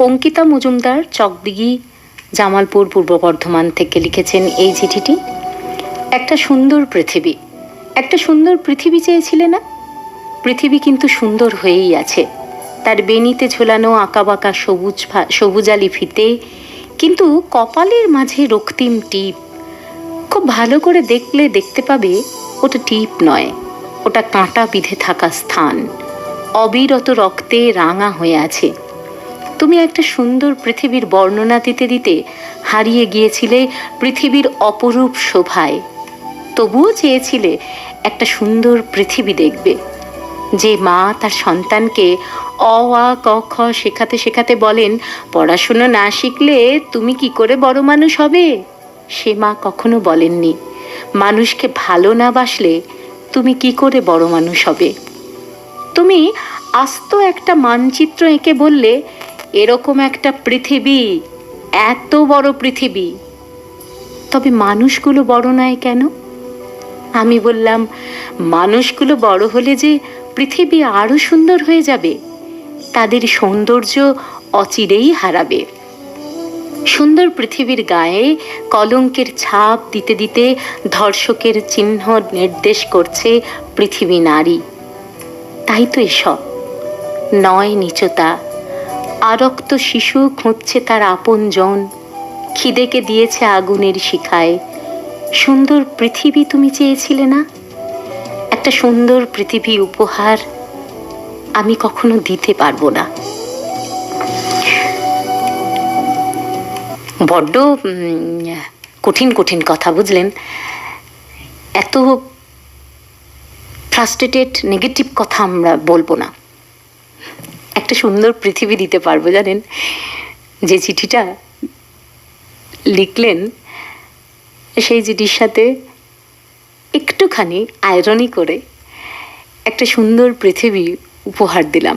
অঙ্কিতা মজুমদার, চকদিঘি, জামালপুর পূর্ব বর্ধমান থেকে লিখেছেন এই চিঠিটি। একটা সুন্দর পৃথিবী। একটা সুন্দর পৃথিবী চেয়েছিলে না? পৃথিবী কিন্তু সুন্দর হয়েই আছে। তার বেনিতে ঝোলানো আঁকাবাঁকা সবুজ সবুজালি ফিতে, কিন্তু কপালের মাঝে রক্তিম টিপ। খুব ভালো করে দেখলে দেখতে পাবে, ওটা টিপ নয়, ওটা কাঁটা বিধে থাকা স্থান। অবিরত রক্তে রাঙা হয়ে আছে। তুমি একটা সুন্দর পৃথিবীর বর্ণনা দিতে দিতে হারিয়ে গিয়েছিলে পৃথিবীর অপরূপ শোভায়। তবুও চেয়েছিলে একটা সুন্দর পৃথিবী দেখবে। যে মা তার সন্তানকে অ, আ, ক, খ শেখাতে শেখাতে বলেন, পড়াশুনো না শিখলে তুমি কি করে বড় মানুষ হবে? সে মা কখনো বলেননি, মানুষকে ভালো না বাসলে তুমি কি করে বড় মানুষ হবে? তুমি আস্ত একটা মানচিত্র এঁকে বললে এরকম একটা পৃথিবী, এত বড় পৃথিবী। তবে মানুষগুলো বড় নয় কেন? আমি বললাম, মানুষগুলো বড় হলে যে পৃথিবী আরও সুন্দর হয়ে যাবে, তাদের সৌন্দর্য অচিরেই হারাবে। সুন্দর পৃথিবীর গায়ে কলঙ্কের ছাপ দিতে দিতে ধর্ষকের চিহ্ন নির্দেশ করছে পৃথিবী নারী। তাই তো এসব। নয় নিচতা আরক্ত শিশু খুঁজছে তার আপন জন। খিদেকে দিয়েছে আগুনের শিখায়। সুন্দর পৃথিবী তুমি চেয়েছিলে না? একটা সুন্দর পৃথিবী উপহার আমি কখনো দিতে পারব না। বড্ড কঠিন কঠিন কথা, বুঝলেন? এত ফ্রাস্ট্রেটেড নেগেটিভ কথা আমরা বলব না। একটা সুন্দর পৃথিবী দিতে পারব, জানেন? যে চিঠিটা লিখলেন, সেই চিঠির সাথে একটুখানি আয়রনি করে একটা সুন্দর পৃথিবী উপহার দিলাম।